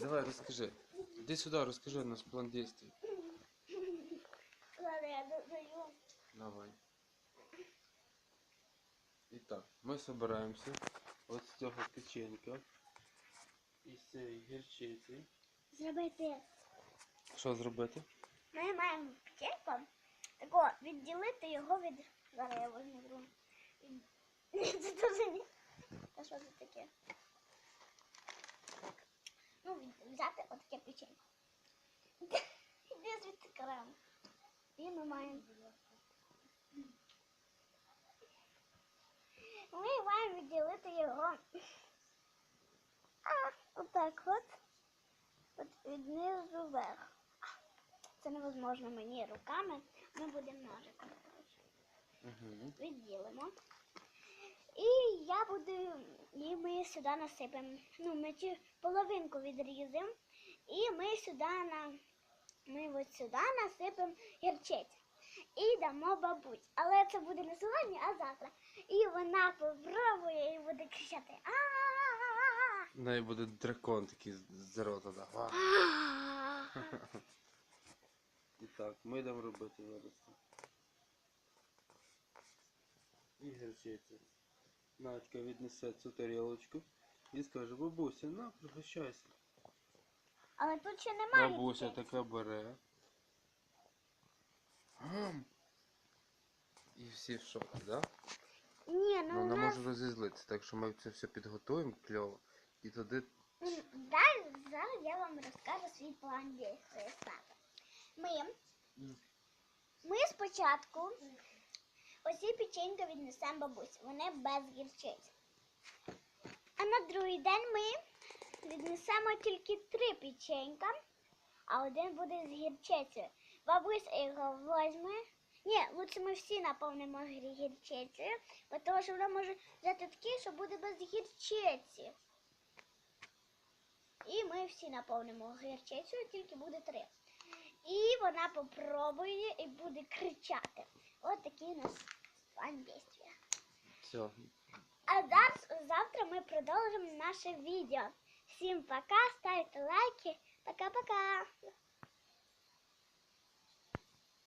Давай, розкажи. Іди сюди, розкажи наш план дій. Ладно, я додаю. Давай. І так, ми збираємося от з цього печенька. І з цієї гірчиці. Зробити. Що зробити? Ми маємо печенько. Тако, відділити його від. Зараз я возьму. Це дуже не. Та що це таке? Взяти отаке печенько. Іди звідти крем. І ми маємо. Ми маємо відділити його. А, отак от. От від низу вверх. Це невозможно мені руками. Ми будемо ножиком. Угу. Відділимо. І я буду, і ми сюди насипемо. Ну, ми цю половинку відрізимо. І ми сюди на ми от сюди насипемо гірчиць. І дамо бабусь. Але це буде не сьогодні, а завтра. І вона попробує і буде кричати. В неї буде дракон такий з- рота. Да. І так, ми йдемо робити зараз. І гірчиця. Надька віднесе цю тарілочку і скаже, бабуся, на, пригощайся. Але тут ще немає. Бабуся гірчиць. така бере. Гам. І всі в шокі, да? Ні, Ну, ну у вона нас може розізлитися, так що ми це все підготуємо кльово. І туди. Далі зараз я вам розкажу свій план дій. Ми, М. ми спочатку оці печеньки віднесемо бабусі. Вони без гірчиці. А на другий день ми віднесемо тільки три печенька, а один буде з гірчицею. Бабуся його возьме. Ні, лучше ми всі наповнимо гірчицею, тому що вона може взяти такі, що буде без гірчиці. І ми всі наповнимо гірчицею, тільки буде три. І вона попробує і буде кричати. От такий у нас план дійства. Все. А зараз, завтра ми продовжимо наше відео. Всім пока, ставте лайки. Пока-пока.